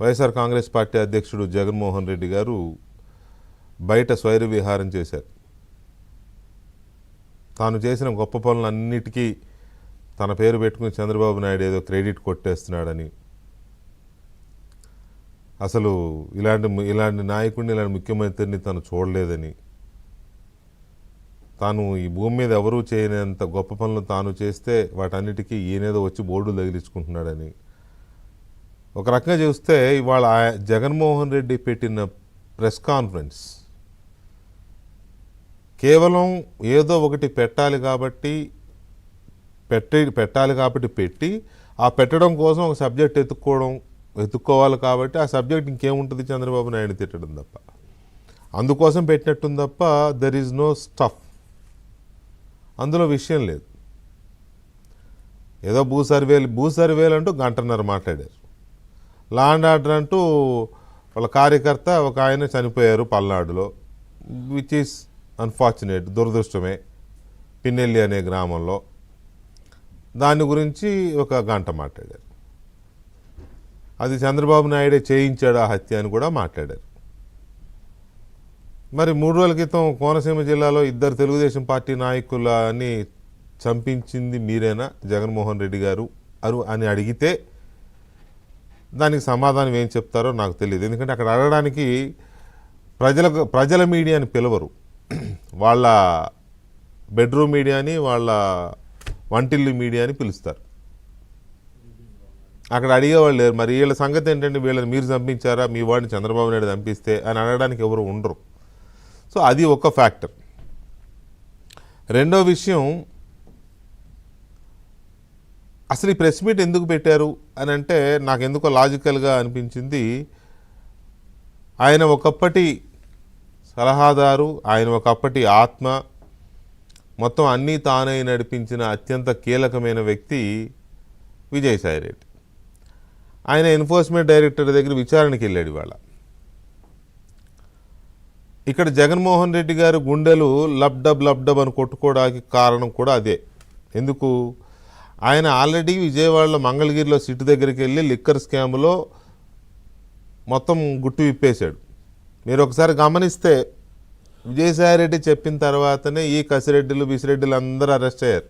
YSR Congress party అధ్యక్షుడు జగన్మోహన్ రెడ్డి గారు బయట స్వైర విహారం చేశారు. తాను చేసిన గొప్ప పనులన్నిటికీ తన పేరు పెట్టుకుని చంద్రబాబు నాయుడు ఏదో క్రెడిట్ కొట్టేస్తున్నాడని. అసలు ఇలాంటి ఇలాంటి నాయకుడిని ఇలాంటి ముఖ్యమంత్రిని తను చూడలేదని. తాను ఈ భూమి మీద ఎవరూ చేయనంత గొప్ప పనులు తాను చేస్తే వాటన్నిటికీ ఈయనేదో వచ్చి బోర్డు తగిలించుకుంటున్నాడని. ఒక రకంగా చూస్తే ఇవాళ జగన్మోహన్ రెడ్డి పెట్టిన ప్రెస్ కాన్ఫరెన్స్ కేవలం ఏదో ఒకటి పెట్టాలి కాబట్టి పెట్టి పెట్టాలి కాబట్టి పెట్టి ఆ పెట్టడం కోసం ఒక సబ్జెక్ట్ ఎత్తుక్కోవడం ఎత్తుక్కోవాలి కాబట్టి ఆ సబ్జెక్ట్ ఇంకేముంటుంది చంద్రబాబు నాయుడు తిట్టడం తప్ప. అందుకోసం పెట్టినట్టుంది తప్ప దెర్ ఈజ్ నో స్టఫ్ అందులో విషయం లేదు. ఏదో భూ సర్వేలు భూ సర్వేలు అంటూ గంటన్నర మాట్లాడారు. లా అండ్ ఆర్డర్ అంటూ వాళ్ళ కార్యకర్త ఒక ఆయన చనిపోయారు పల్నాడులో విచ్ ఈస్ అన్ఫార్చునేట్ దురదృష్టమే పిన్నెల్లి అనే గ్రామంలో. దాని గురించి ఒక గంట మాట్లాడారు. అది చంద్రబాబు నాయుడే చేయించాడు ఆ హత్య అని కూడా మాట్లాడారు. మరి మూడు రోజుల క్రితం కోనసీమ జిల్లాలో ఇద్దరు తెలుగుదేశం పార్టీ నాయకులని చంపించింది మీరేనా? జగన్మోహన్ రెడ్డి గారు అరు అని అడిగితే దానికి సమాధానం ఏం చెప్తారో నాకు తెలియదు ఎందుకంటే అక్కడ అడగడానికి ప్రజలకు ప్రజల మీడియాని పిలవరు. వాళ్ళ బెడ్రూమ్ మీడియాని వాళ్ళ వంటిల్లు మీడియాని పిలుస్తారు. అక్కడ అడిగేవాళ్ళు లేరు. మరి వీళ్ళ సంగతి ఏంటంటే వీళ్ళని మీరు చంపించారా? మీ వాడిని చంద్రబాబు నాయుడు చంపిస్తే అని అడగడానికి ఎవరు ఉండరు. సో అది ఒక ఫ్యాక్టర్. రెండో విషయం అసలు ఈ ప్రెస్ మీట్ ఎందుకు పెట్టారు అని అంటే నాకు ఎందుకో లాజికల్గా అనిపించింది. ఆయన ఒకప్పటి సలహాదారు ఆయన ఒకప్పటి ఆత్మ మొత్తం అన్నీ తానై నడిపించిన అత్యంత కీలకమైన వ్యక్తి విజయసాయి రెడ్డి. ఆయన ఎన్ఫోర్స్మెంట్ డైరెక్టర్ దగ్గర విచారణకి వెళ్ళాడు ఇవాళ. ఇక్కడ జగన్మోహన్ రెడ్డి గారు గుండెలు లబ్డబ్ లబ్డబ్ అని కొట్టుకోవడానికి కారణం కూడా అదే. ఎందుకు? ఆయన ఆల్రెడీ విజయవాడలో మంగళగిరిలో సిటీ దగ్గరికి వెళ్ళి లిక్కర్ స్కామ్లో మొత్తం గుట్టు విప్పేశాడు. మీరు ఒకసారి గమనిస్తే విజయసాయిరెడ్డి చెప్పిన తర్వాతనే ఈ కసిరెడ్డిలు బిసిరెడ్డిలు అందరూ అరెస్ట్ అయ్యారు.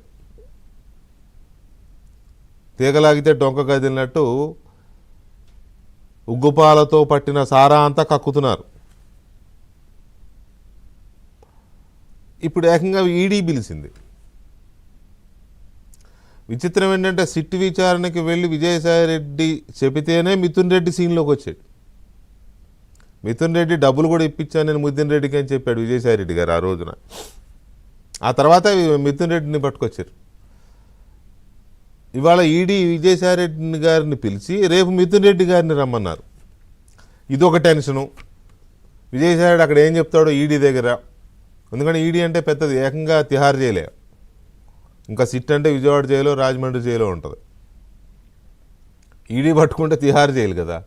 తీగలాగితే డొంక కదిలినట్టు ఉగ్గుపాలతో పట్టిన సారా అంతా కక్కుతున్నారు. ఇప్పుడు ఏకంగా ఈడీ పిలిచింది. విచిత్రం ఏంటంటే సిట్ విచారణకి వెళ్ళి విజయసాయి రెడ్డి చెబితేనే మిథున్ రెడ్డి సీన్లోకి వచ్చాడు. మిథున్ రెడ్డి డబ్బులు కూడా ఇప్పించాను నేను ముద్దిన్ రెడ్డికి అని చెప్పాడు విజయసాయి రెడ్డి గారు ఆ రోజున. ఆ తర్వాత మిథున్ రెడ్డిని పట్టుకొచ్చారు. ఇవాళ ఈడీ విజయసాయి రెడ్డి గారిని పిలిచి రేపు మిథున్ రెడ్డి గారిని రమ్మన్నారు. ఇది ఒక విజయసాయి రెడ్డి అక్కడ ఏం చెప్తాడో ఈడీ దగ్గర. ఎందుకంటే ఈడీ అంటే పెద్దది ఏకంగా తిహార్ చేయలేదు ఇంకా సిట్ అంటే విజయవాడ జైలు రాజమండ్రి జైలు ఉంటుంది. ఈడీ పట్టుకుంటే తిహార్ జైలు కదా.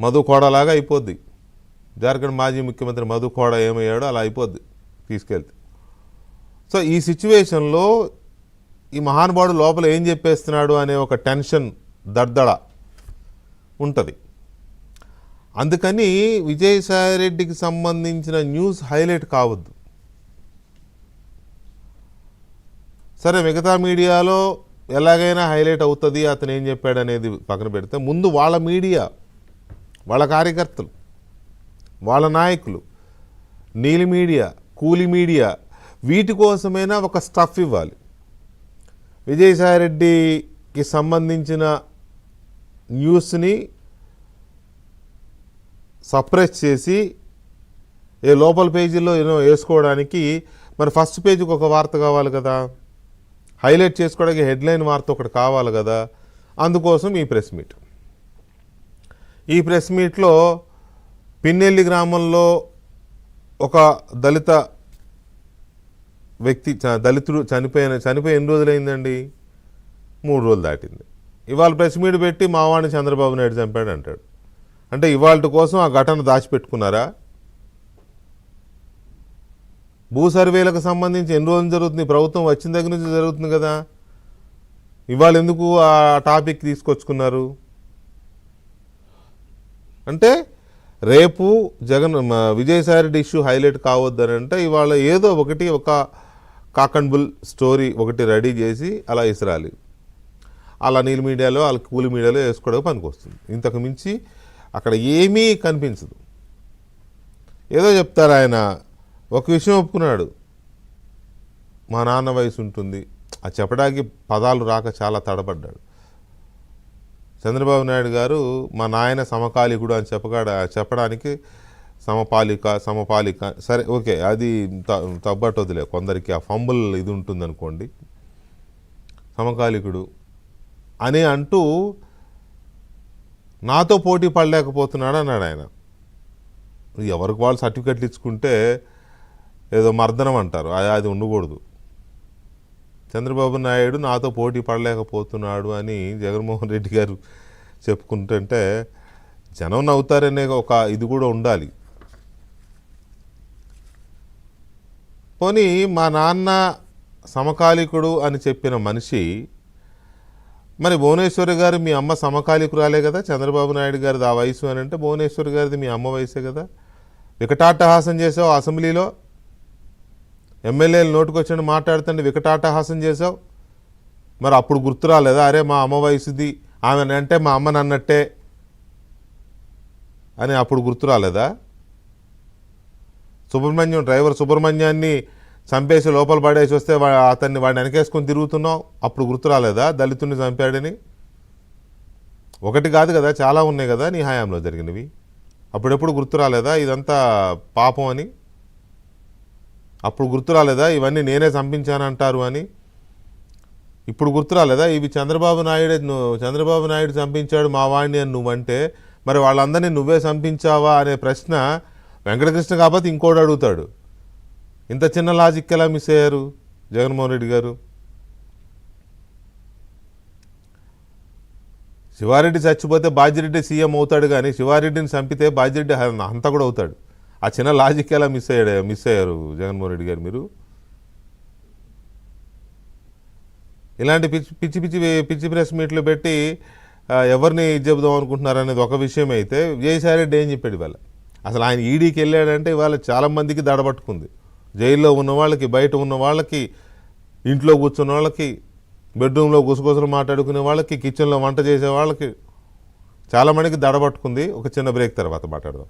మధు కోడలాగా అయిపోద్ది. జార్ఖండ్ మాజీ ముఖ్యమంత్రి మధు కోడ ఏమయ్యాడో అలా అయిపోద్ది తీసుకెళ్తే. సో ఈ సిచ్యువేషన్లో ఈ మహానుభావుడు లోపల ఏం చెప్పేస్తున్నాడు అనే ఒక టెన్షన్ దడ్దడ ఉంటుంది. అందుకని విజయసాయిరెడ్డికి సంబంధించిన న్యూస్ హైలైట్ కావద్దు. సరే మిగతా మీడియాలో ఎలాగైనా హైలైట్ అవుతుంది అతను ఏం చెప్పాడు అనేది పక్కన పెడితే ముందు వాళ్ళ మీడియా వాళ్ళ కార్యకర్తలు వాళ్ళ నాయకులు నీలి మీడియా కూలి మీడియా వీటి కోసమైనా ఒక స్టఫ్ ఇవ్వాలి. విజయసాయిరెడ్డికి సంబంధించిన న్యూస్ని సప్రెస్ చేసి ఏ లోపల పేజీలో ఏదో వేసుకోవడానికి మరి ఫస్ట్ పేజీకి ఒక వార్త కావాలి కదా? హైలైట్ చేసుకోవడానికి హెడ్లైన్ వార్త ఒకటి కావాలి కదా. అందుకోసం ఈ ప్రెస్ మీట్. ఈ ప్రెస్ మీట్లో పిన్నెల్లి గ్రామంలో ఒక దళిత వ్యక్తి చ- దళితుడు చనిపోయిన చనిపోయి ఎన్ని రోజులైందండి? మూడు రోజులు దాటింది. ఇవాళ ప్రెస్ మీట్ పెట్టి మావాడిని చంద్రబాబు నాయుడు చంపాడు అంటాడు అంటే ఇవాళ కోసం ఆ ఘటన దాచిపెట్టుకున్నారా? భూ సర్వేలకు సంబంధించి ఎన్ని రోజులు జరుగుతుంది? ప్రభుత్వం వచ్చిన దగ్గర నుంచి జరుగుతుంది కదా. ఇవాళ ఎందుకు ఆ టాపిక్ తీసుకొచ్చుకున్నారు? అంటే రేపు జగన్ మ- విజయసాయిరెడ్డి ఇష్యూ హైలైట్ కావద్దని అంటే ఇవాళ ఏదో ఒకటి ఒక కాక్ అండ్ బుల్ స్టోరీ ఒకటి రెడీ చేసి అలా ఇసరాలి. అలా నీళ్ళ మీడియాలో వాళ్ళ కూలి మీడియాలో వేసుకోవడానికి పనికొస్తుంది. ఇంతకు మించి అక్కడ ఏమీ కనిపించదు. ఏదో చెప్తారు ఆయన ఒక విషయం ఒప్పుకున్నాడు. మా నాన్న వయసు ఉంటుంది. అది చెప్పడానికి పదాలు రాక చాలా తడబడ్డాడు. చంద్రబాబు నాయుడు గారు మా నాయన సమకాలికుడు అని చెప్పగా చెప్పడానికి సమపాలిక సమపాలిక సరే ఓకే అది త- తబ్బట్టు వదిలే కొందరికి ఆ ఫంబుల్ ఇది ఉంటుంది అనుకోండి సమకాలికుడు అని అంటూ నాతో పోటీ పడలేకపోతున్నాడు అన్నాడు ఆయన. ఎవరికి వాళ్ళు సర్టిఫికెట్లు ఇచ్చుకుంటే ఏదో మర్దనం అంటారు. అది అది ఉండకూడదు. చంద్రబాబు నాయుడు నాతో పోటీ పడలేకపోతున్నాడు అని జగన్మోహన్ రెడ్డి గారు చెప్పుకుంటుంటే జనం నవ్వుతారనే ఒక ఇది కూడా ఉండాలి. పోనీ మా నాన్న సమకాలికుడు అని చెప్పిన మనిషి మరి భువనేశ్వరి గారు మీ అమ్మ సమకాలికురాలే కదా? చంద్రబాబు నాయుడు గారిది ఆ వయసు అని అంటే భువనేశ్వరి గారిది మీ అమ్మ వయసే కదా? వికటాట్టహాసం చేసావు అసెంబ్లీలో? ఎమ్మెల్యేలు నోటుకొచ్చి మాట్లాడుతుంటే వికటాటహాసం చేసావు మరి అప్పుడు గుర్తు రాలేదా అరే మా అమ్మ వయసుది ఆమె అంటే మా అమ్మని అన్నట్టే అని అప్పుడు గుర్తు రాలేదా సుబ్రహ్మణ్యం డ్రైవర్ సుబ్రహ్మణ్యాన్ని చంపేసి లోపల పడేసి వస్తే అతన్ని వాడిని వెనకేసుకొని తిరుగుతున్నావు? అప్పుడు గుర్తు రాలేదా దళితుడిని చంపాడని? ఒకటి కాదు కదా చాలా ఉన్నాయి కదా నీ హయాంలో జరిగినవి. అప్పుడెప్పుడు గుర్తు రాలేదా ఇదంతా పాపం అని? అప్పుడు గుర్తు రాలేదా ఇవన్నీ నేనే చంపించానంటారు అని? ఇప్పుడు గుర్తు రాలేదా ఇవి చంద్రబాబు నాయుడు చంద్రబాబు నాయుడు చంపించాడు మా వాడిని అని నువ్వంటే మరి వాళ్ళందరినీ నువ్వే చంపించావా అనే ప్రశ్న వెంకటకృష్ణ కాకపోతే ఇంకోటి అడుగుతాడు. ఇంత చిన్న లాజిక్ ఎలా మిస్ అయ్యారు జగన్మోహన్ రెడ్డి గారు? శివారెడ్డి చచ్చిపోతే బాజిరెడ్డి సీఎం అవుతాడు కానీ శివారెడ్డిని చంపితే బాజిరెడ్డి అంత అంతా కూడా అవుతాడు. ఆ చిన్న లాజిక్ ఎలా మిస్ అయ్యాడు మిస్ అయ్యారు జగన్మోహన్ రెడ్డి గారు మీరు? ఇలాంటి పిచ్చి పిచ్చి పిచ్చి పిచ్చి ప్రెస్ మీట్లు పెట్టి ఎవరిని ఇది చెబుదాం అనుకుంటున్నారు అనేది ఒక విషయం అయితే విజయసాయిరెడ్డి ఏం చెప్పాడు ఇవాళ? అసలు ఆయన ఈడీకి వెళ్ళాడంటే ఇవాళ చాలామందికి దడబట్టుకుంది జైల్లో ఉన్న వాళ్ళకి బయట ఉన్న వాళ్ళకి ఇంట్లో కూర్చున్న వాళ్ళకి బెడ్రూమ్లో గుసగుసలు మాట్లాడుకునే వాళ్ళకి కిచెన్లో వంట చేసే వాళ్ళకి చాలా మందికి దడబట్టుకుంది ఒక చిన్న బ్రేక్ తర్వాత మాట్లాడదాం.